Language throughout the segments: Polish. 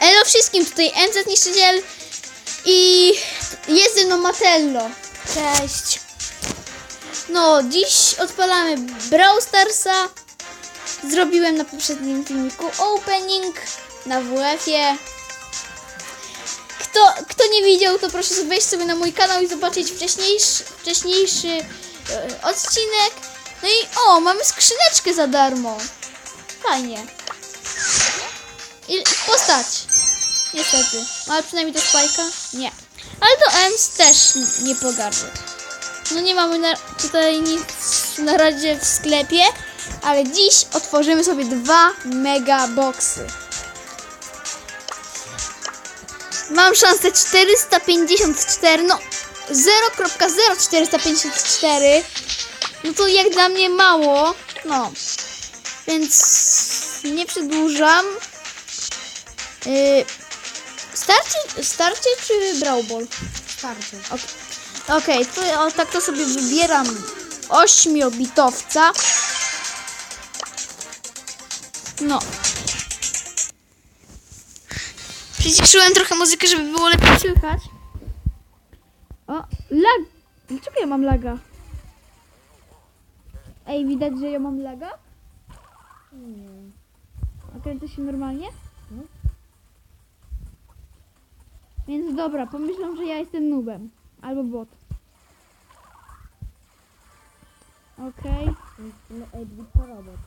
Elo wszystkim, tutaj MZ Niszczyciel i jest ze mną Matello. Cześć. No, dziś odpalamy Brawl Starsa. Zrobiłem na poprzednim filmiku opening na WF-ie. Kto, kto nie widział, to proszę wejść sobie na mój kanał i zobaczyć wcześniejszy, wcześniejszy e, odcinek. No i o, mamy skrzyneczkę za darmo. Fajnie. I postać. Niestety. Ale przynajmniej to spajka? Nie. Ale to Ems też nie pogardzy. No nie mamy na, tutaj nic na razie w sklepie, ale dziś otworzymy sobie dwa mega boxy. Mam szansę 454, no 0.0454. No to jak dla mnie mało, no. Więc nie przedłużam. Yy, starcie, starcie czy Brawl Ball? Starcie. Okej, to o, tak to sobie wybieram ośmiobitowca. No. Przyciszyłem trochę muzykę, żeby było lepiej słychać. O, lag. Dlaczego ja mam laga? Ej, widać, że ja mam laga? Nie. A kręcę się normalnie? No. Więc dobra, pomyślą, że ja jestem nubem. Albo bot. Okej. No, Edwin to robot.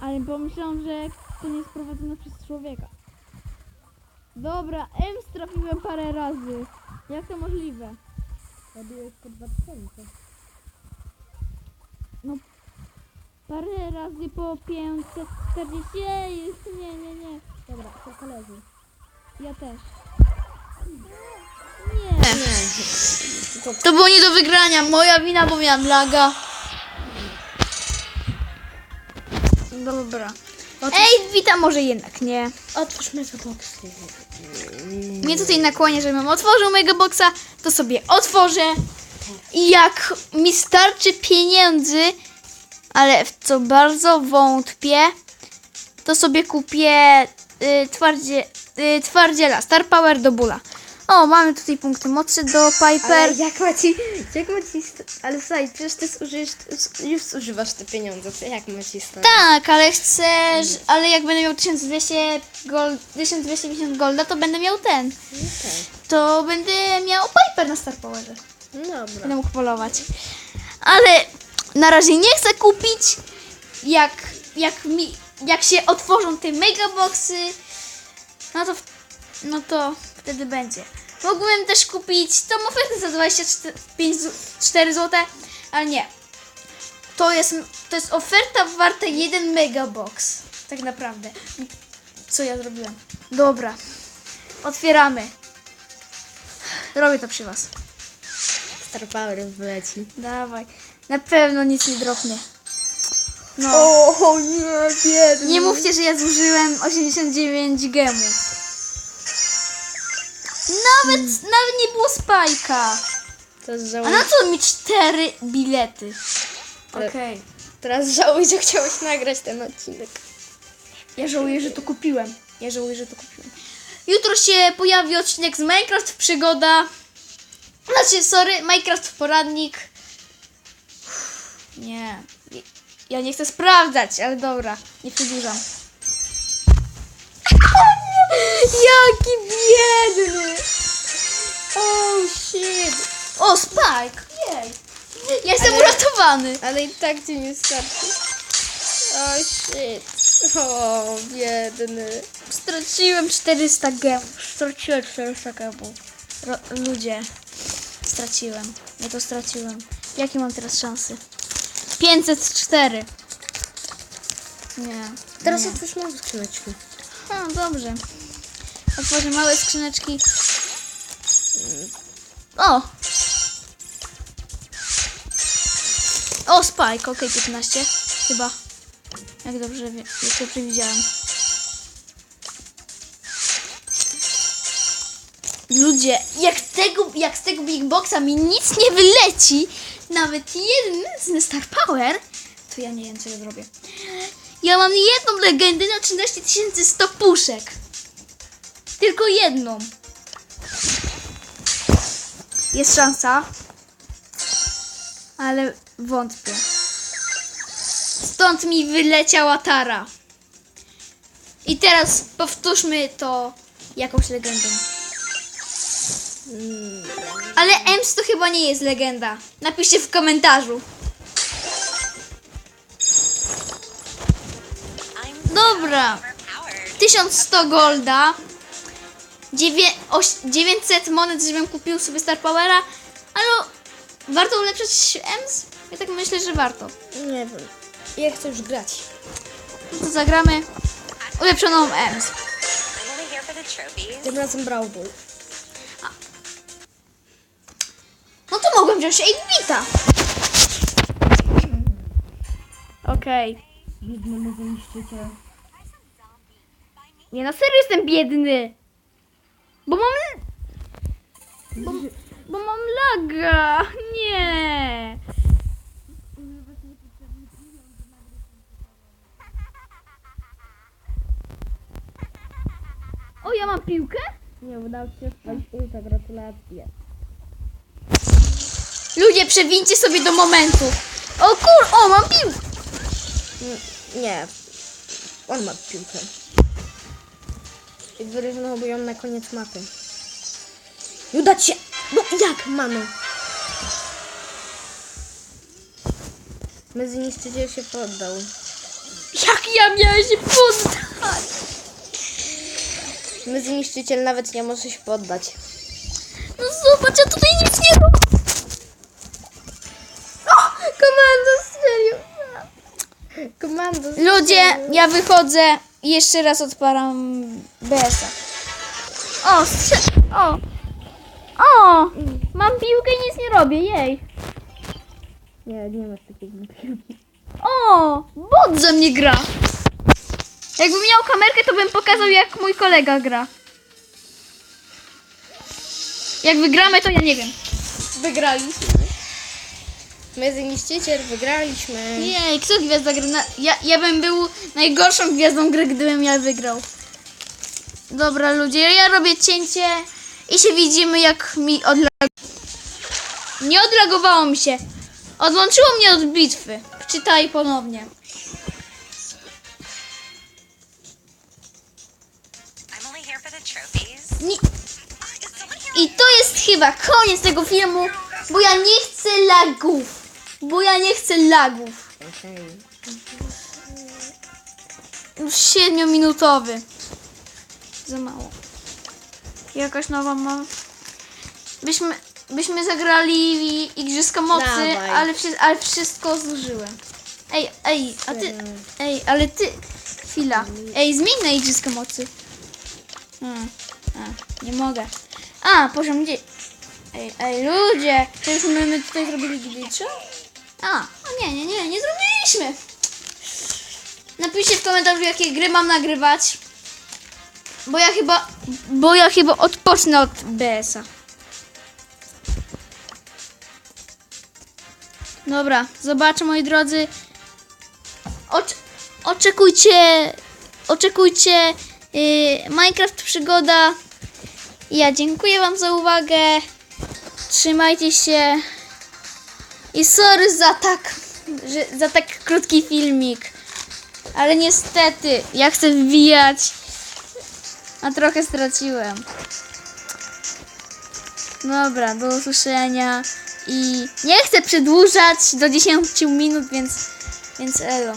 Ale pomyślą, że to nie jest prowadzone przez człowieka. Dobra, M trafiłem parę razy. Jak to możliwe? Robiłeś po 2000. Parę razy po 540. Ej, nie, nie, nie. Dobra, to koledzy. Ja też. Nie. To było nie do wygrania. Moja wina, bo miałam laga. Dobra. Ej, witam, może jednak nie. Otwórz Megaboxy. Mnie tutaj nakłania, żebym otworzył mega boxa, to sobie otworzę. I jak mi starczy pieniędzy, ale w co bardzo wątpię, to sobie kupię y, twardzie, y, twardziela, Star Power do bóla. O, mamy tutaj punkty mocy do Piper. Ale jak ma ci, jak ma ci, st- ale słuchaj, przecież ty zużyjesz, już zużywasz te pieniądze, to jak ma ci stać? Tak, ale chcesz, ale jak będę miał 1200 gold, 1250 golda, to będę miał ten. To będę miał Piper na Star Powerze. Dobra. Będę mógł polować. Ale na razie nie chcę kupić. Jak, jak, mi, jak się otworzą te megaboxy, no to, w- no to wtedy będzie. Mógłbym też kupić tą ofertę za 25 4 zł, ale nie. To jest, to jest oferta warta jeden megabox. Tak naprawdę. Co ja zrobiłem? Dobra. Otwieramy. Robię to przy was. Star Power wleci. Dawaj. Na pewno nic nie dropnie. No. O nie, biedny. Nie mówcie, że ja zużyłem 89 gemów. Nawet, nawet nie było spajka. Teraz A na co mi cztery bilety? Okej. teraz żałuję, że chciałeś nagrać ten odcinek. Ja żałuję, że to kupiłem. Ja żałuję, że to kupiłem. Jutro się pojawi odcinek z Minecraft Przygoda. Znaczy, sorry, Minecraft Poradnik. Nie. Ja nie chcę sprawdzać, ale dobra, nie przedłużam. Jaki biedny! Oh shit! O, Spike! Jej! Ja jestem Ale- uratowany! Ale i tak ci nie starczy. O shit. O, biedny. Straciłem 400 gemów. Straciłem 400 gemów. Ro- ludzie. Straciłem. Ja to straciłem. Jakie mam teraz szanse? 504. Nie. Teraz otwórz małe skrzyneczki. No, dobrze. Otworzę małe skrzyneczki. O! O, Spike, ok, 15. Chyba. Jak dobrze jak przewidziałem. Ludzie, jak z tego, jak z tego Big Boxa mi nic nie wyleci, nawet jeden z Star Power, to ja nie wiem, co ja zrobię. Ja mam jedną legendę na 13 100 puszek. Tylko jedną. Jest szansa. Ale wątpię. Stąd mi wyleciała Tara. I teraz powtórzmy to jakąś legendą. Ale Ems to chyba nie jest legenda. Napiszcie w komentarzu. Dobra. 1100 golda. Dziewię- oś- 900 monet, żebym kupił sobie Star Powera. Ale warto ulepszać Ems? Ja tak myślę, że warto. Nie wiem. Ja chcę już grać. No to zagramy ulepszoną Ems. Tym razem Brawl Ball. No to mogłem wziąć 8-bita. Okej. Nie, na serio jestem biedny. Bo mam... Bo, bo mam laga. Nie. O, ja mam piłkę? Nie, udało ci się odpalić ulta, gratulacje. Ludzie, przewincie sobie do momentu. O kur... O, mam piłkę. Nie. On ma piłkę. I wyryżnąłby ją na koniec mapy. I uda ci się! No jak, mano? My zniszczyciel się poddał. Jak ja miałem się poddać? My zniszczyciel nawet nie może się poddać. No zobacz, ja tutaj nic nie robię. Komando strzelił. Komando. Ludzie, ja wychodzę i jeszcze raz odpalam BS-a. O, strze- o. O, mam piłkę i nic nie robię, jej. Nie, nie masz takiej piłki. O, bot ze mnie gra. Jakbym miał kamerkę, to bym pokazał, jak mój kolega gra. Jak wygramy, to ja nie wiem. Wygraliśmy. My zniszczyciel wygraliśmy. Jej, kto gwiazda gry? Na, ja, ja bym był najgorszą gwiazdą gry, gdybym ja wygrał. Dobra, ludzie, ja robię cięcie i się widzimy, jak mi odlagowało. Nie odlagowało mi się. Odłączyło mnie od bitwy. Czytaj ponownie. Nie? I to jest chyba koniec tego filmu, bo ja nie chcę lagów. Bo ja nie chcę lagów. Okej. Już siedmiominutowy. Za mało. Jakaś nowa ma. Byśmy, byśmy zagrali Igrzyska Mocy, Dawaj. ale, wszy- ale wszystko zużyłem. Ej, ej, a ty. Ej, ale ty. Chwila. Ej, zmień na Igrzyska Mocy. Hmm. A, nie mogę. A, poziom gdzie. Ej, ej, ludzie! To już my, my tutaj zrobili glitcha? A, a nie, nie, nie, nie zrobiliśmy. Napiszcie w komentarzu, jakie gry mam nagrywać. Bo ja chyba. Bo ja chyba odpocznę od BS-a. Dobra, zobaczę moi drodzy. Ocz oczekujcie. Oczekujcie. Yy, Minecraft przygoda. Ja dziękuję Wam za uwagę. Trzymajcie się. I sorry za tak, że, za tak krótki filmik. Ale niestety, ja chcę wbijać, a trochę straciłem. Dobra, do usłyszenia i nie chcę przedłużać do 10 minut, więc, więc elo.